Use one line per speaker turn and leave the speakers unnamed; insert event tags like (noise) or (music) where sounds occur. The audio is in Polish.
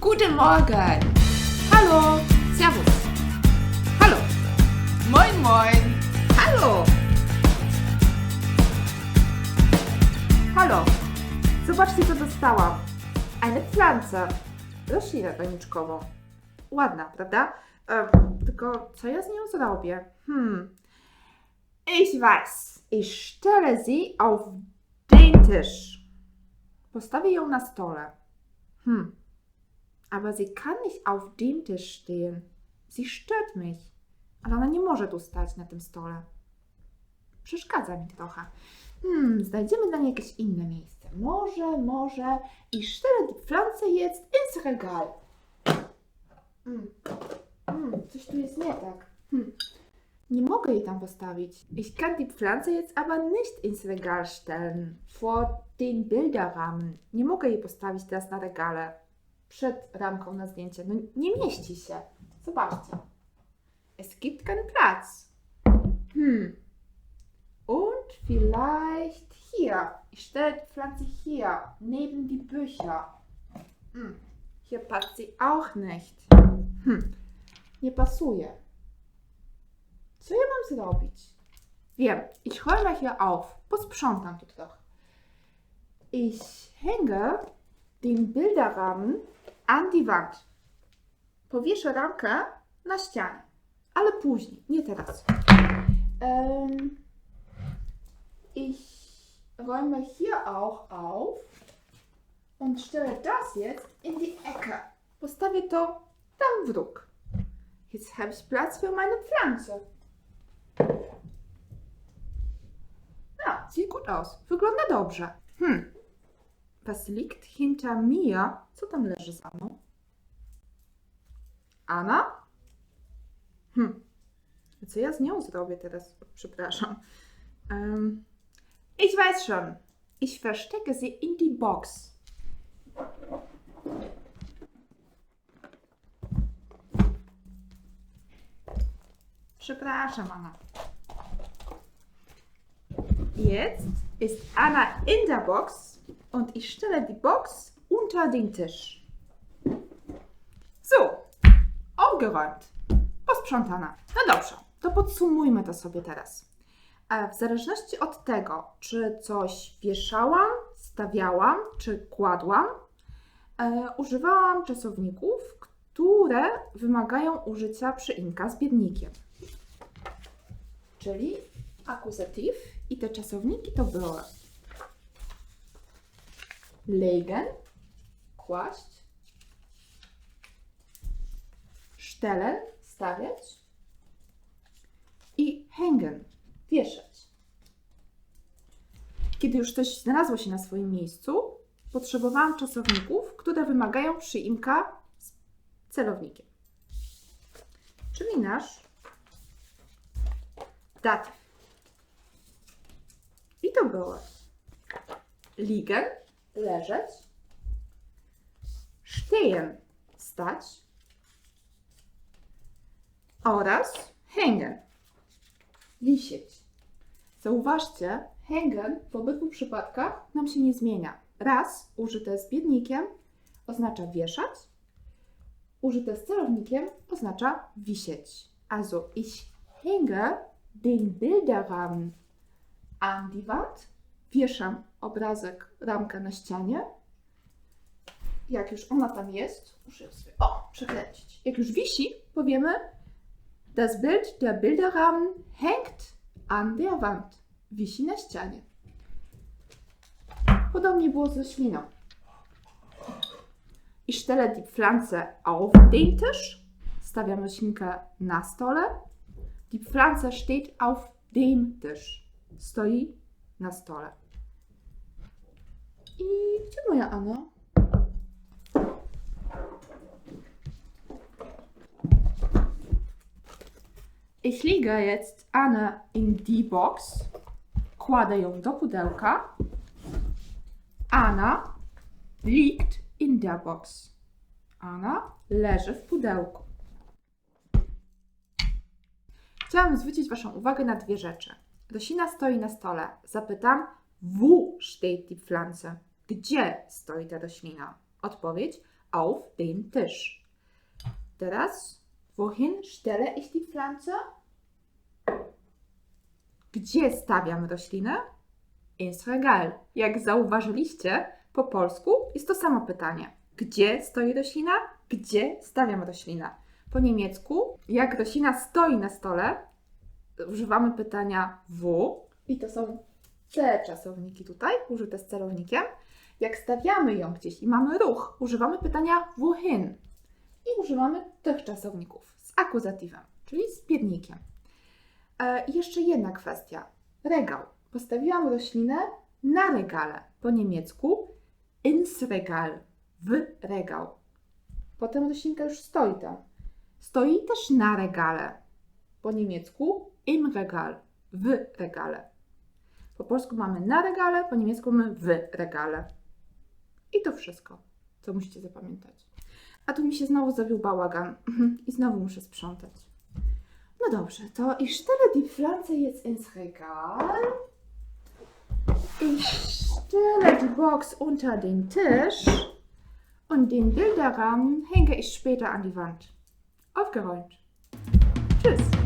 Guten Morgen. Hallo. Servus. Hallo. Moin, moin. Hallo. Halo. Zobaczcie, co dostałam. Eine Pflanze. Roślinę doniczkową. Ładna, prawda? Em, tylko co ja z nią zrobię? Hmm. Ich weiß. Ich stelle sie auf den Tisch. Postawię ją na stole. Hm. Aber sie kann nicht auf dem Tisch stehen. Sie stört mich. Ale ona nie może tu stać na tym stole. Przeszkadza mi trochę. Hmm, znajdziemy dla niej jakieś inne miejsce. Może, może. Ich stelle die Pflanze jetzt ins Regal. Hmm. Hmm, coś tu jest nie tak. Hmm. Nie mogę jej tam postawić. Ich kann die Pflanze jetzt aber nicht ins Regal stellen. Vor den Bilderrahmen. Nie mogę jej postawić teraz na regale. Przed ramką na zdjęcie. No nie mieści się. Zobaczcie. Es gibt keinen Platz. Hm. Und vielleicht hier. Ich stelle die Pflanze hier, neben die Bücher. Hm. Hier passt sie auch nicht. Hm. Nie pasuje. Co ja mam zrobić? Wiem, ich räume hier auf. Posprzątam tu trochę. Ich hänge den Bilderrahmen an die Wand. Powieszę ramkę na ścianie, ale później, nie teraz. Ähm, ich räume hier auch auf und stelle das jetzt in die Ecke. Postawię to tam w róg. Jetzt habe ich Platz für meine Pflanze. Ja, sieht gut aus. Wygląda dobrze. Hm. Was liegt hinter mir? Co tam leży za mną? Anna? Hm. Co ja z nią zrobię teraz? Przepraszam. Ähm, ich weiß schon. Ich verstecke sie in die Box. Przepraszam, Anna. Jetzt ist Anna in der Box und ich stelle die Box unter den Tisch. So, aufgeräumt. Posprzątana. No dobrze, to podsumujmy to sobie teraz. E, W zależności od tego, czy coś wieszałam, stawiałam, czy kładłam, e, używałam czasowników, które wymagają użycia przyimka z biednikiem. Czyli akuzatyw i te czasowniki to były legen, kłaść, stellen, stawiać i hängen, wieszać. Kiedy już coś znalazło się na swoim miejscu, potrzebowałam czasowników, które wymagają przyimka z celownikiem. Czyli nasz datyw. I to było liegen, leżeć, stehen, stać oraz hängen, wisieć. Zauważcie, hängen w obydwu przypadkach nam się nie zmienia. Raz użyte z biednikiem oznacza wieszać, użyte z celownikiem oznacza wisieć. Also ich hänge den Bilderrahmen an die Wand. Wieszam obrazek, ramkę na ścianie. Jak już ona tam jest, muszę ją sobie o, przekręcić. Jak już wisi, powiemy Das Bild der Bilderrahmen hängt an der Wand. Wisi na ścianie. Podobnie było z rośliną. Ich stelle die Pflanze auf den Tisch. Stawiam roślinkę na stole. Die Pflanze steht auf dem Tisch. Stoi na stole. I gdzie moja Anna? Ich lege jetzt Anne in die Box. Kładę ją do pudełka. Anna liegt in der Box. Anna leży w pudełku. Chciałam zwrócić Waszą uwagę na dwie rzeczy. Roślina stoi na stole. Zapytam, wo steht die Pflanze? Gdzie stoi ta roślina? Odpowiedź, auf den Tisch. Teraz, wohin stelle ich die Pflanze? Gdzie stawiam roślinę? Ins Regal. Jak zauważyliście, po polsku jest to samo pytanie. Gdzie stoi roślina? Gdzie stawiam roślinę? Po niemiecku, jak roślina stoi na stole, używamy pytania w i to są te czasowniki tutaj, użyte z celownikiem. Jak stawiamy ją gdzieś i mamy ruch, używamy pytania wohin i używamy tych czasowników z akuzatywem, czyli z piernikiem. E, jeszcze jedna kwestia. Regał. Postawiłam roślinę na regale. Po niemiecku ins Regal, w regał. Potem roślinka już stoi tam. Stoi też na regale. Po niemiecku im Regal, w regale. Po polsku mamy na regale, po niemiecku mamy w regale. I to wszystko, co musicie zapamiętać. A tu mi się znowu zawił bałagan (laughs) i znowu muszę sprzątać. No dobrze, to ich stelle die Pflanze jetzt ins Regal. Ich stelle die Box unter den Tisch und den Bilderrahmen hänge ich später an die Wand. Aufgeräumt. Tschüss.